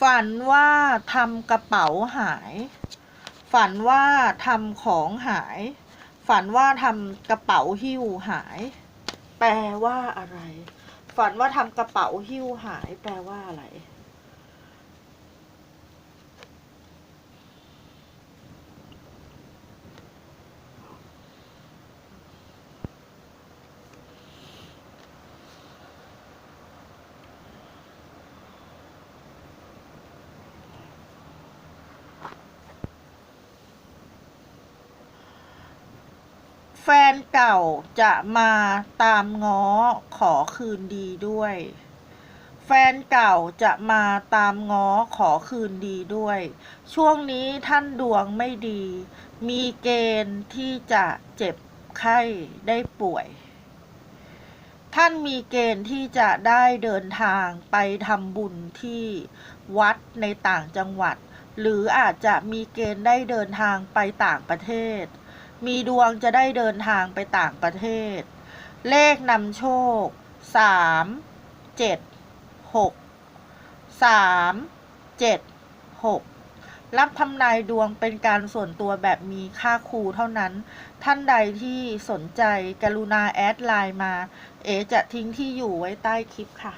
ฝันว่าทำกระเป๋าหาย ฝันว่าทำของหาย ฝันว่าทำกระเป๋าหิ้วหาย แปลว่าอะไร ฝันว่าทำกระเป๋าหิ้วหาย แปลว่าอะไร แฟนเก่าจะมาตามง้อขอคืนดีด้วย แฟนเก่าจะมาตามง้อขอคืนดีด้วย ช่วงนี้ท่านดวงไม่ดี มีเกณฑ์ที่จะเจ็บไข้ได้ป่วย ท่านมีเกณฑ์ที่จะได้เดินทางไปทำบุญที่วัดในต่างจังหวัด หรืออาจจะมีเกณฑ์ได้เดินทางไปต่างประเทศ มีดวงจะได้เดินทางไปต่างประเทศ เลขนำโชค สามเจ็ดหกสามเจ็ดหกรับทำนายดวงเป็นการส่วนตัวแบบมีค่าครูเท่านั้น ท่านใดที่สนใจกรุณาแอดไลน์มา เอจะทิ้งที่อยู่ไว้ใต้คลิปค่ะ